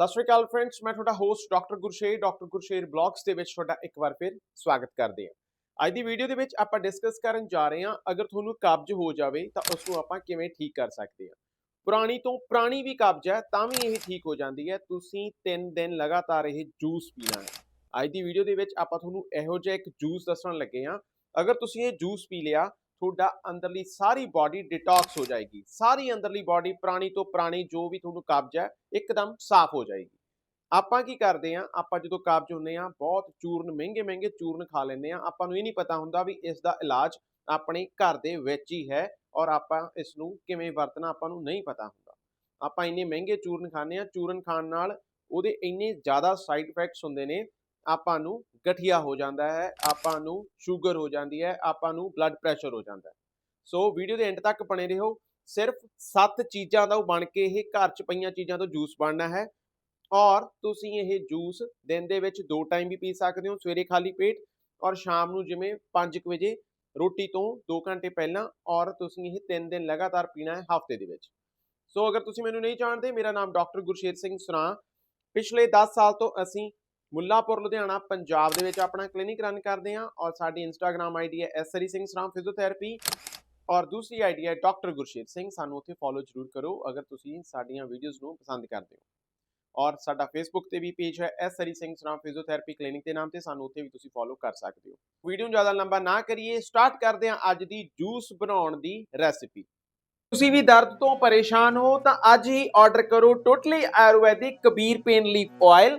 ਸਤਿ ਸ਼੍ਰੀ ਅਕਾਲ ਫਰੈਂਡਸ ਮੈਂ ਤੁਹਾਡਾ host doctor Gursher doctor Gursher blogs ਦੇ ਵਿੱਚ ਤੁਹਾਡਾ ਇੱਕ ਵਾਰ ਫਿਰ ਸਵਾਗਤ ਕਰਦੇ ਹਾਂ। ਅੱਜ ਦੀ ਵੀਡੀਓ ਦੇ ਵਿੱਚ ਆਪਾਂ ਡਿਸਕਸ ਕਰਨ ਜਾ ਰਹੇ ਹਾਂ, ਅਗਰ ਤੁਹਾਨੂੰ ਕਬਜ਼ ਹੋ ਜਾਵੇ ਤਾਂ ਉਸ ਨੂੰ ਆਪਾਂ ਕਿਵੇਂ ਠੀਕ ਕਰ ਸਕਦੇ ਹਾਂ। ਪੁਰਾਣੀ ਤੋਂ ਪੁਰਾਣੀ ਵੀ ਕਬਜ਼ ਹੈ, ਤਾਂ ਵੀ ਇਹ ਠੀਕ ਹੋ ਜਾਂਦੀ ਹੈ, ਤੁਸੀਂ 3 ਦਿਨ ਲਗਾਤਾਰ ਇਹ ਜੂਸ ਪੀਣਾ ਹੈ। ਅੱਜ ਦੀ ਵੀਡੀਓ ਦੇ ਵਿੱਚ ਆਪਾਂ ਤੁਹਾਨੂੰ ਇਹੋ ਜਿਹਾ ਇੱਕ ਜੂਸ ਦੱਸਣ ਲੱਗੇ ਹਾਂ, ਅਗਰ ਤੁਸੀਂ ਇਹ ਜੂਸ ਪੀ ਲਿਆ ਤੁਹਾਡਾ ਅੰਦਰਲੀ ਸਾਰੀ ਬਾਡੀ ਡਿਟੌਕਸ ਹੋ ਜਾਏਗੀ। ਸਾਰੀ ਅੰਦਰਲੀ ਬਾਡੀ ਪੁਰਾਣੀ ਤੋਂ ਪੁਰਾਣੀ ਜੋ ਵੀ ਤੁਹਾਨੂੰ ਕਬਜ਼ ਹੈ, ਇੱਕਦਮ ਸਾਫ਼ ਹੋ ਜਾਏਗੀ। ਆਪਾਂ ਕੀ ਕਰਦੇ ਆ ਆਪਾਂ ਜਦੋਂ ਕਬਜ਼ ਹੁੰਨੇ ਆ ਬਹੁਤ ਚੂਰਨ, ਮਹਿੰਗੇ ਮਹਿੰਗੇ ਚੂਰਨ ਖਾ ਲੈਂਦੇ ਆ ਆਪਾਂ ਨੂੰ ਇਹ ਨਹੀਂ ਪਤਾ ਹੁੰਦਾ ਵੀ ਇਸ ਦਾ ਇਲਾਜ ਆਪਣੇ ਘਰ ਦੇ ਵਿੱਚ ਹੀ ਹੈ ਔਰ ਆਪਾਂ ਇਸ ਨੂੰ ਕਿਵੇਂ ਵਰਤਣਾ ਆਪਾਂ ਨੂੰ ਨਹੀਂ ਪਤਾ ਹੁੰਦਾ। ਆਪਾਂ ਇੰਨੇ ਮਹਿੰਗੇ ਚੂਰਨ ਖਾਂਦੇ ਆ ਚੂਰਨ ਖਾਣ ਨਾਲ ਉਹਦੇ ਇੰਨੇ ਜ਼ਿਆਦਾ ਸਾਈਡ ਇਫੈਕਟਸ ਹੁੰਦੇ ਨੇ ਆਪਾਂ ਨੂੰ ਗਠੀਆ ਹੋ ਜਾਂਦਾ ਹੈ, ਆਪਾਂ ਨੂੰ ਸ਼ੂਗਰ ਹੋ ਜਾਂਦੀ ਹੈ, ਆਪਾਂ ਨੂੰ ਬਲੱਡ ਪ੍ਰੈਸ਼ਰ ਹੋ ਜਾਂਦਾ ਹੈ। ਸੋ ਵੀਡੀਓ ਦੇ ਐਂਡ ਤੱਕ ਬਣੇ ਰਹੋ। ਸਿਰਫ 7 ਚੀਜ਼ਾਂ ਦਾ ਉਹ ਬਣ ਕੇ ਇਹ ਘਰ 'ਚ ਪਈਆਂ ਚੀਜ਼ਾਂ ਤੋਂ ਜੂਸ ਬਣਨਾ ਹੈ। ਔਰ ਤੁਸੀਂ ਇਹ ਜੂਸ ਦਿਨ ਦੇ ਵਿੱਚ ਦੋ ਟਾਈਮ ਵੀ ਪੀ ਸਕਦੇ ਹੋ, ਸਵੇਰੇ ਖਾਲੀ ਪੇਟ ਔਰ ਸ਼ਾਮ ਨੂੰ ਜਿਵੇਂ 5 ਵਜੇ ਰੋਟੀ ਤੋਂ 2 ਘੰਟੇ ਪਹਿਲਾਂ ਔਰ ਤੁਸੀਂ ਇਹ 3 ਦਿਨ ਲਗਾਤਾਰ ਪੀਣਾ ਹੈ ਹਫ਼ਤੇ ਦੇ ਵਿੱਚ। ਸੋ ਅਗਰ ਤੁਸੀਂ ਮੈਨੂੰ ਨਹੀਂ ਜਾਣਦੇ, ਮੇਰਾ ਨਾਮ ਡਾਕਟਰ ਗੁਰਸ਼ੇਰ ਸਿੰਘ ਸੁਨਾ ਪਿਛਲੇ 10 ਸਾਲ ਤੋਂ ਅਸੀਂ ਮੁੱਲਾਪੁਰ, ਲੁਧਿਆਣਾ, ਪੰਜਾਬ ਦੇ ਵਿੱਚ ਆਪਣਾ ਕਲੀਨਿਕ ਰਨ ਕਰਦੇ ਹਾਂ ਔਰ ਸਾਡੀ ਇੰਸਟਾਗ੍ਰam ਆਈਡੀ ਹੈ ਐਸਰੀ ਸਿੰਘ ਸਰਾਮ ਫਿਜ਼ੀਓਥੈਰੇਪੀ ਔਰ ਦੂਸਰੀ ਆਈਡੀ ਹੈ ਡਾਕਟਰ ਗੁਰਸ਼ੇਰ ਸਿੰਘ, ਸਾਨੂੰ ਉੱਥੇ ਫੋਲੋ ਜ਼ਰੂਰ ਕਰੋ ਅਗਰ ਤੁਸੀਂ ਸਾਡੀਆਂ ਵੀਡੀਓਜ਼ ਨੂੰ ਪਸੰਦ ਕਰਦੇ ਹੋ। ਔਰ ਸਾਡਾ ਫੇਸਬੁੱਕ ਤੇ ਵੀ ਪੇਜ ਹੈ ਐਸ ਸਰੀ ਸਿੰਘ ਸਰਾਮ ਫਿਜ਼ੀਓਥੈਰੇਪੀ ਕਲੀਨਿਕ ਦੇ ਨਾਮ ਤੇ, ਸਾਨੂੰ ਉੱਥੇ ਵੀ ਤੁਸੀਂ ਫੋਲੋ ਕਰ ਸਕਦੇ ਹੋ। ਵੀਡੀਓ ਨੂੰ ਜ਼ਿਆਦਾ ਲੰਬਾ ਨਾ ਕਰੀਏ ਸਟਾਰਟ ਕਰਦੇ ਹਾਂ ਅੱਜ ਦੀ ਜੂਸ ਬਣਾਉਣ ਦੀ ਰੈਸਿਪੀ ਤੁਸੀਂ ਵੀ ਦਰਦ ਤੋਂ ਪਰੇਸ਼ਾਨ ਹੋ ਤਾਂ ਅੱਜ ਹੀ ਆਰਡਰ ਕਰੋ totally Ayurvedic Kabir pain leaf oil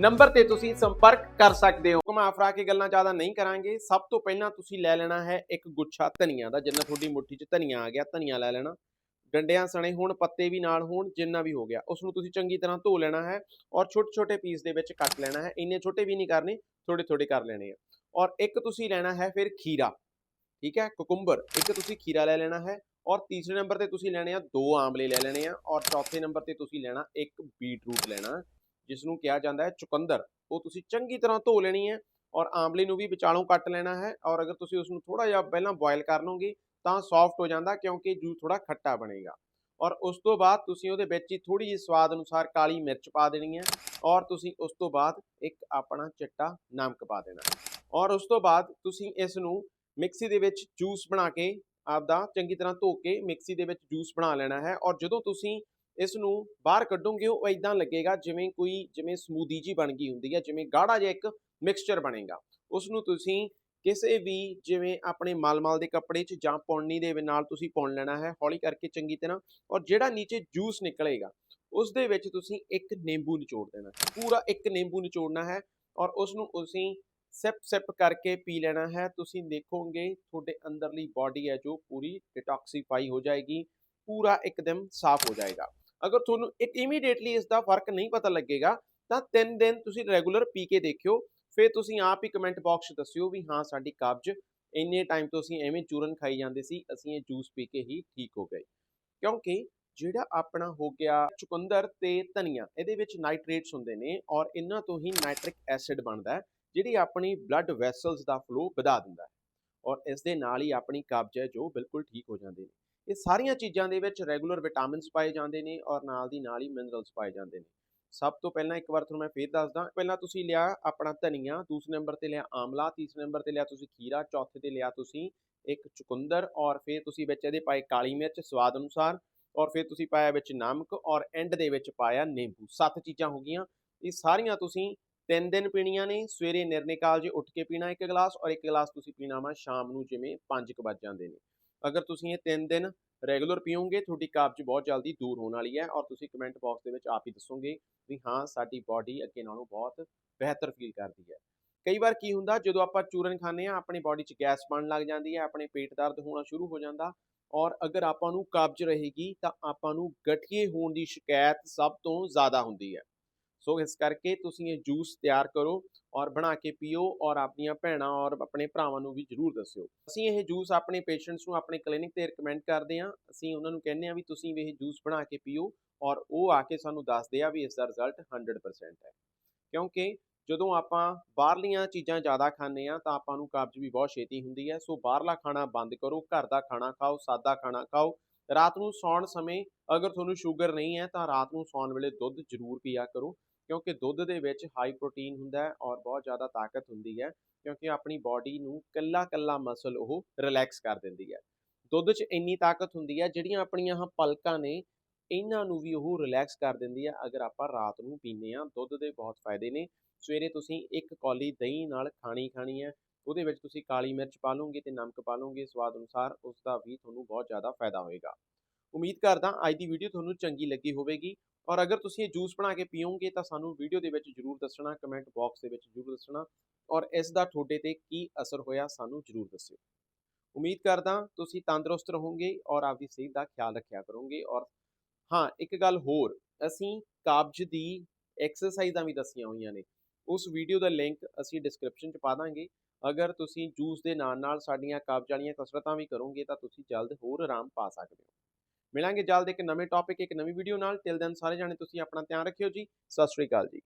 number ਤੇ ਤੁਸੀਂ ਸੰਪਰਕ ਕਰ ਸਕਦੇ ਹੋ। ਘੁਮਾ ਫਰਾ ਕੇ ਗੱਲਾਂ ਜ਼ਿਆਦਾ ਨਹੀਂ ਕਰਾਂਗੇ। ਸਭ ਤੋਂ ਪਹਿਲਾਂ ਤੁਸੀਂ ਲੈ ਲੈਣਾ ਹੈ ਇੱਕ ਗੁੱਛਾ ਧਨੀਆ ਦਾ, ਜਿੰਨਾ ਤੁਹਾਡੀ ਮੁੱਠੀ 'ਚ ਧਨੀਆ ਆ ਗਿਆ, ਧਨੀਆ ਲੈ ਲੈਣਾ। ਡੰਡਿਆਂ ਸਣੇ ਹੋਣ, ਪੱਤੇ ਵੀ ਨਾਲ ਹੋਣ, ਜਿੰਨਾ ਵੀ ਹੋ ਗਿਆ ਉਸ ਨੂੰ ਤੁਸੀਂ ਚੰਗੀ ਤਰ੍ਹਾਂ ਧੋ ਲੈਣਾ ਹੈ ਔਰ ਛੋਟੇ ਛੋਟੇ ਪੀਸ ਦੇ ਵਿੱਚ ਕੱਟ ਲੈਣਾ ਹੈ। ਇੰਨੇ ਛੋਟੇ ਵੀ ਨਹੀਂ ਕਰਨੇ ਥੋੜੇ ਥੋੜੇ ਕਰ ਲੈਣੇ ਆ। ਔਰ ਇੱਕ ਤੁਸੀਂ ਲੈਣਾ ਹੈ ਫਿਰ ਖੀਰਾ, ਠੀਕ ਹੈ? ਕੁਕੁੰਬਰ, ਇੱਕ ਤੁਸੀਂ ਖੀਰਾ ਲੈ ਲੈਣਾ ਹੈ ਔਰ ਤੀਸਰੇ ਨੰਬਰ ਤੇ ਤੁਸੀਂ ਲੈਣੇ ਆ ਦੋ ਆਮਲੇ ਲੈ ਲੈਣੇ ਆ ਔਰ ਚੌਥੇ ਨੰਬਰ ਤੇ ਤੁਸੀਂ ਲੈਣਾ ਇੱਕ ਬੀਟਰੂਟ ਲੈਣਾ। ਜਿਸ ਨੂੰ ਕਿਹਾ ਜਾਂਦਾ ਹੈ ਚੁਕੰਦਰ, ਉਹ ਤੁਸੀਂ ਚੰਗੀ ਤਰ੍ਹਾਂ ਧੋ ਲੈਣੀ ਹੈ ਔਰ ਆਮਲੇ ਨੂੰ ਵੀ ਵਿਚਾਲੋਂ ਕੱਟ ਲੈਣਾ ਹੈ ਔਰ ਅਗਰ ਤੁਸੀਂ ਉਸ ਨੂੰ ਥੋੜਾ ਜਿਹਾ ਪਹਿਲਾਂ ਬੋਇਲ ਕਰ ਲਓਗੇ ਤਾਂ ਸੌਫਟ ਹੋ ਜਾਂਦਾ ਕਿਉਂਕਿ ਜੂਸ ਥੋੜਾ ਖੱਟਾ ਬਣੇਗਾ ਔਰ ਉਸ ਤੋਂ ਬਾਅਦ ਤੁਸੀਂ ਉਹਦੇ ਵਿੱਚ ਹੀ ਥੋੜੀ ਜਿਹੀ ਸਵਾਦ ਅਨੁਸਾਰ ਕਾਲੀ ਮਿਰਚ ਪਾ ਦੇਣੀ ਹੈ ਔਰ ਤੁਸੀਂ ਉਸ ਤੋਂ ਬਾਅਦ ਇੱਕ ਆਪਣਾ ਚਿੱਟਾ ਨਮਕ ਪਾ ਦੇਣਾ ਔਰ ਉਸ ਤੋਂ ਬਾਅਦ ਤੁਸੀਂ ਇਸ ਨੂੰ ਮਿਕਸੀ ਦੇ ਵਿੱਚ ਜੂਸ ਬਣਾ ਕੇ ਆਪਦਾ ਚੰਗੀ ਤਰ੍ਹਾਂ ਧੋ ਕੇ ਮਿਕਸੀ ਦੇ ਵਿੱਚ ਜੂਸ ਬਣਾ ਲੈਣਾ ਹੈ ਔਰ ਜਦੋਂ ਤੁਸੀਂ ਇਸ ਨੂੰ ਬਾਹਰ ਕੱਢੋਗੇ, ਉਹ ਇਦਾਂ ਲੱਗੇਗਾ ਜਿਵੇਂ ਕੋਈ, ਜਿਵੇਂ ਸਮੂਦੀ ਜੀ ਬਣ ਗਈ ਹੁੰਦੀ ਹੈ, ਜਿਵੇਂ ਗਾੜਾ ਜਿਹਾ ਇੱਕ ਮਿਕਸਚਰ ਬਣੇਗਾ। ਉਸ ਨੂੰ ਤੁਸੀਂ ਕਿਸੇ ਵੀ ਜਿਵੇਂ ਆਪਣੇ ਮਲ-ਮਲ ਦੇ ਕੱਪੜੇ 'ਚ ਜਾਂ ਪੌਣੀ ਦੇ ਨਾਲ ਤੁਸੀਂ ਪੁਣ ਲੈਣਾ ਹੈ, ਹੌਲੀ ਕਰਕੇ ਚੰਗੀ ਤਰ੍ਹਾਂ, ਔਰ ਜਿਹੜਾ ਨੀਚੇ ਜੂਸ ਨਿਕਲੇਗਾ ਉਸ ਦੇ ਵਿੱਚ ਤੁਸੀਂ ਇੱਕ ਨਿੰਬੂ ਨਿਚੋੜ ਦੇਣਾ ਪੂਰਾ ਇੱਕ ਨਿੰਬੂ ਨਿਚੋੜਨਾ ਹੈ, ਔਰ ਉਸ ਨੂੰ ਤੁਸੀਂ ਸਿਪ ਸਿਪ ਕਰਕੇ ਪੀ ਲੈਣਾ ਹੈ। ਤੁਸੀਂ ਦੇਖੋਗੇ, ਤੁਹਾਡੇ ਅੰਦਰਲੀ ਬਾਡੀ ਹੈ ਜੋ ਪੂਰੀ ਡਿਟੌਕਸੀਫਾਈ ਹੋ ਜਾਏਗੀ, ਪੂਰਾ ਇੱਕਦਮ ਸਾਫ਼ ਹੋ ਜਾਏਗਾ। ਅਗਰ ਤੁਹਾਨੂੰ ਇੱਕ ਇਮੀਡੀਏਟਲੀ ਇਸ ਦਾ ਫ਼ਰਕ ਨਹੀਂ ਪਤਾ ਲੱਗੇਗਾ, ਤਾਂ 3 ਦਿਨ ਤੁਸੀਂ ਰੈਗੂਲਰ ਪੀ ਕੇ ਦੇਖਿਓ, ਫਿਰ ਤੁਸੀਂ ਆਪ ਹੀ ਕਮੈਂਟ ਬਾਕਸ 'ਚ ਦੱਸਿਓ ਵੀ ਹਾਂ, ਸਾਡੀ ਕਬਜ਼ ਇੰਨੇ ਟਾਈਮ ਤੋਂ ਅਸੀਂ ਐਵੇਂ ਚੂਰਨ ਖਾਈ ਜਾਂਦੇ ਸੀ, ਅਸੀਂ ਇਹ ਜੂਸ ਪੀ ਕੇ ਹੀ ਠੀਕ ਹੋ ਗਏ। ਕਿਉਂਕਿ ਜਿਹੜਾ ਆਪਣਾ ਹੋ ਗਿਆ ਚੁਕੰਦਰ ਤੇ ਧਨੀਆ, ਇਹਦੇ ਵਿੱਚ ਨਾਈਟ੍ਰੇਟਸ ਹੁੰਦੇ ਨੇ ਔਰ ਇਹਨਾਂ ਤੋਂ ਹੀ ਨਾਈਟ੍ਰਿਕ ਐਸਿਡ ਬਣਦਾ ਹੈ, ਜਿਹੜੀ ਆਪਣੀ ਬਲੱਡ ਵੈਸਲਸ ਦਾ ਫਲੋ ਵਧਾ ਦਿੰਦਾ ਹੈ। ਔਰ ਇਸ ਦੇ ਨਾਲ ਹੀ ਆਪਣੀ ਕਬਜ਼ ਹੈ ਜੋ ਬਿਲਕੁਲ ਠੀਕ ਹੋ ਜਾਂਦੀ ਨੇ। ਇਹ ਸਾਰੀਆਂ ਚੀਜ਼ਾਂ ਦੇ ਵਿੱਚ ਰੈਗੂਲਰ ਵਿਟਾਮਿਨਸ ਪਾਏ ਜਾਂਦੇ ਨੇ ਔਰ ਨਾਲ ਦੀ ਨਾਲ ਹੀ ਮਿਨਰਲਸ ਪਾਏ ਜਾਂਦੇ ਨੇ। ਸਭ ਤੋਂ ਪਹਿਲਾਂ ਇੱਕ ਵਾਰ ਤੁਹਾਨੂੰ ਮੈਂ ਫੇਰ ਦੱਸਦਾ, ਪਹਿਲਾਂ ਤੁਸੀਂ ਲਿਆ ਆਪਣਾ ਧਨੀਆ, ਦੂਸਰੇ ਨੰਬਰ ਤੇ ਲਿਆ ਆਮਲਾ ਤੀਸਰੇ ਨੰਬਰ ਤੇ ਲਿਆ ਤੁਸੀਂ ਖੀਰਾ, ਚੌਥੇ ਤੇ ਲਿਆ ਤੁਸੀਂ ਇੱਕ ਚੁਕੰਦਰ ਔਰ ਫਿਰ ਤੁਸੀਂ ਵਿੱਚ ਇਹਦੇ ਪਾਏ ਕਾਲੀ ਮਿਰਚ ਸਵਾਦ ਅਨੁਸਾਰ ਔਰ ਫਿਰ ਤੁਸੀਂ ਪਾਇਆ ਵਿੱਚ ਨਮਕ ਔਰ ਐਂਡ ਦੇ ਵਿੱਚ ਪਾਇਆ ਨਿੰਬੂ। ਸੱਤ ਚੀਜ਼ਾਂ ਹੋ ਗਈਆਂ। ਇਹ ਸਾਰੀਆਂ ਤੁਸੀਂ ਤਿੰਨ ਦਿਨ ਪੀਣੀਆਂ ਨੇ, ਸਵੇਰੇ ਨਿਰਣੇ ਕਾਲਜੇ ਉੱਠ ਕੇ ਪੀਣਾ ਇੱਕ ਗਲਾਸ ਔਰ ਇੱਕ ਗਲਾਸ ਤੁਸੀਂ ਪੀਣਾ ਵਾ ਸ਼ਾਮ ਨੂੰ ਜਿਵੇਂ 5 ਵਜ ਜਾਂਦੇ ਨੇ। ਅਗਰ ਤੁਸੀਂ ਇਹ ਤਿੰਨ ਦਿਨ ਰੈਗੂਲਰ ਪੀਓਗੇ, ਤੁਹਾਡੀ ਕਬਜ਼ ਬਹੁਤ ਜਲਦੀ ਦੂਰ ਹੋਣ ਵਾਲੀ ਹੈ ਔਰ ਤੁਸੀਂ ਕਮੈਂਟ ਬਾਕਸ ਦੇ ਵਿੱਚ ਆਪ ਹੀ ਦੱਸੋਗੇ ਵੀ ਹਾਂ, ਸਾਡੀ ਬਾਡੀ ਅੱਗੇ ਨਾਲੋਂ ਬਹੁਤ ਬਿਹਤਰ ਫੀਲ ਕਰਦੀ ਹੈ। ਕਈ ਵਾਰ ਕੀ ਹੁੰਦਾ, ਜਦੋਂ ਆਪਾਂ ਚੂਰਨ ਖਾਂਦੇ ਆ ਆਪਣੀ ਬਾਡੀ 'ਚ ਗੈਸ ਬਣਨ ਲੱਗ ਜਾਂਦੀ ਹੈ, ਆਪਣੇ ਪੇਟ ਦਰਦ ਹੋਣਾ ਸ਼ੁਰੂ ਹੋ ਜਾਂਦਾ ਔਰ ਅਗਰ ਆਪਾਂ ਨੂੰ ਕਬਜ਼ ਰਹੇਗੀ ਤਾਂ ਆਪਾਂ ਨੂੰ ਗਠੀਏ ਹੋਣ ਦੀ ਸ਼ਿਕਾਇਤ ਸਭ ਤੋਂ ਜ਼ਿਆਦਾ ਹੁੰਦੀ ਹੈ। ਸੋ ਇਸ ਕਰਕੇ ਤੁਸੀਂ ਇਹ ਜੂਸ ਤਿਆਰ ਕਰੋ ਔਰ ਬਣਾ ਕੇ ਪੀਓ ਔਰ ਆਪਣੀਆਂ ਭੈਣਾਂ ਔਰ ਆਪਣੇ ਭਰਾਵਾਂ ਨੂੰ ਵੀ ਜਰੂਰ ਦੱਸਿਓ। ਅਸੀਂ ਇਹ ਜੂਸ ਆਪਣੇ ਪੇਸ਼ੈਂਟਸ ਨੂੰ ਆਪਣੇ ਕਲੀਨਿਕ ਤੇ ਰეკਮੈਂਡ ਕਰਦੇ ਹਾਂ। ਅਸੀਂ ਉਹਨਾਂ ਨੂੰ ਕਹਿੰਦੇ ਹਾਂ ਵੀ ਤੁਸੀਂ ਵੀ ਇਹ ਜੂਸ ਬਣਾ ਕੇ ਪੀਓ ਔਰ ਉਹ ਆ ਕੇ ਸਾਨੂੰ ਦੱਸਦੇ ਆ ਵੀ ਇਸ ਦਾ ਰਿਜ਼ਲਟ 100% ਹੈ। ਕਿਉਂਕਿ ਜਦੋਂ ਆਪਾਂ ਬਾਹਰਲੀਆਂ ਚੀਜ਼ਾਂ ਜ਼ਿਆਦਾ ਖਾਂਦੇ ਆ ਤਾਂ ਆਪਾਂ ਨੂੰ ਕਬਜ਼ ਵੀ ਬਹੁਤ ਛੇਤੀ ਹੁੰਦੀ ਹੈ। ਸੋ ਬਾਹਰਲਾ ਖਾਣਾ ਬੰਦ ਕਰੋ, ਘਰ ਦਾ ਖਾਣਾ ਖਾਓ, ਸਾਦਾ ਖਾਣਾ ਖਾਓ। ਰਾਤ ਨੂੰ ਸੌਣ ਸਮੇਂ ਅਗਰ ਤੁਹਾਨੂੰ ਸ਼ੂਗਰ ਨਹੀਂ ਹੈ ਤਾਂ ਰਾਤ ਨੂੰ ਸੌਣ ਵੇਲੇ ਦੁੱਧ ਜ਼ਰੂਰ ਪੀਆ ਕਰੋ। ਕਿਉਂਕਿ ਦੁੱਧ ਦੇ ਵਿੱਚ ਹਾਈ ਪ੍ਰੋਟੀਨ ਹੁੰਦਾ ਹੈ ਔਰ ਬਹੁਤ ਜ਼ਿਆਦਾ ਤਾਕਤ ਹੁੰਦੀ ਹੈ, ਕਿਉਂਕਿ ਆਪਣੀ ਬਾਡੀ ਨੂੰ ਕੱਲਾ ਕੱਲਾ ਮਸਲ ਉਹ ਰਿਲੈਕਸ ਕਰ ਦਿੰਦੀ ਹੈ। ਦੁੱਧ 'ਚ ਇੰਨੀ ਤਾਕਤ ਹੁੰਦੀ ਹੈ, ਜਿਹੜੀਆਂ ਆਪਣੀਆਂ ਆਹ ਪਲਕਾਂ ਨੇ, ਇਹਨਾਂ ਨੂੰ ਵੀ ਉਹ ਰਿਲੈਕਸ ਕਰ ਦਿੰਦੀ ਹੈ, ਅਗਰ ਆਪਾਂ ਰਾਤ ਨੂੰ ਪੀਂਦੇ ਆ ਦੁੱਧ ਦੇ ਬਹੁਤ ਫਾਇਦੇ ਨੇ। ਸਵੇਰੇ ਤੁਸੀਂ ਇੱਕ ਕੌਲੀ ਦਹੀਂ ਨਾਲ ਖਾਣੀ ਖਾਣੀ ਹੈ, ਉਹਦੇ ਵਿੱਚ ਤੁਸੀਂ ਕਾਲੀ ਮਿਰਚ ਪਾ ਲਓਗੇ ਤੇ ਨਮਕ ਪਾ ਲਓਗੇ, ਸਵਾਦ ਅਨੁਸਾਰ ਉਸ ਦਾ ਵੀ ਤੁਹਾਨੂੰ ਬਹੁਤ ਜ਼ਿਆਦਾ ਫਾਇਦਾ ਹੋਏਗਾ। ਉਮੀਦ ਕਰਦਾ ਅੱਜ ਦੀ ਵੀਡੀਓ ਤੁਹਾਨੂੰ ਚੰਗੀ ਲੱਗੀ ਹੋਵੇਗੀ। ਔਰ ਅਗਰ ਤੁਸੀਂ ਇਹ ਜੂਸ ਬਣਾ ਕੇ ਪੀਓਗੇ ਤਾਂ ਸਾਨੂੰ ਵੀਡੀਓ ਦੇ ਵਿੱਚ ਜਰੂਰ ਦੱਸਣਾ ਕਮੈਂਟ ਬਾਕਸ ਦੇ ਵਿੱਚ ਜਰੂਰ ਦੱਸਣਾ ਔਰ ਇਸ ਦਾ ਤੁਹਾਡੇ ਤੇ ਕੀ ਅਸਰ ਹੋਇਆ ਸਾਨੂੰ ਜਰੂਰ ਦੱਸਿਓ। ਉਮੀਦ ਕਰਦਾ ਤੁਸੀਂ ਤੰਦਰੁਸਤ ਰਹੋਗੇ ਔਰ ਆਪਦੀ ਸਿਹਤ ਦਾ ਖਿਆਲ ਰੱਖਿਆ ਕਰੋਗੇ ਔਰ ਹਾਂ, ਇੱਕ ਗੱਲ ਹੋਰ, ਅਸੀਂ ਕਾਬਜ ਦੀ ਐਕਸਰਸਾਈਜ਼ਾਂ ਵੀ ਦੱਸੀਆਂ ਹੋਈਆਂ ਨੇ, ਉਸ ਵੀਡੀਓ ਦਾ ਲਿੰਕ ਅਸੀਂ ਡਿਸਕ੍ਰਿਪਸ਼ਨ 'ਚ ਪਾ ਦਾਂਗੇ, ਅਗਰ ਤੁਸੀਂ ਜੂਸ ਦੇ ਨਾਲ ਨਾਲ ਸਾਡੀਆਂ ਕਾਬਜ਼ ਵਾਲੀਆਂ ਕਸਰਤਾਂ ਵੀ ਕਰੋਗੇ ਤਾਂ ਤੁਸੀਂ ਜਲਦ ਹੋਰ ਆਰਾਮ ਪਾ ਸਕਦੇ ਹੋ। ਮਿਲਾਂਗੇ। ਜਲਦ ਇੱਕ ਨਵੇਂ ਟੌਪਿਕ ਇੱਕ ਨਵੀਂ ਵੀਡੀਓ ਨਾਲ। ਤਿਲ ਦਿਨ ਸਾਰੇ ਜਾਣੇ ਤੁਸੀਂ ਆਪਣਾ ਧਿਆਨ ਰੱਖਿਓ ਜੀ। ਸਤਿ ਸ਼੍ਰੀ ਅਕਾਲ ਜੀ।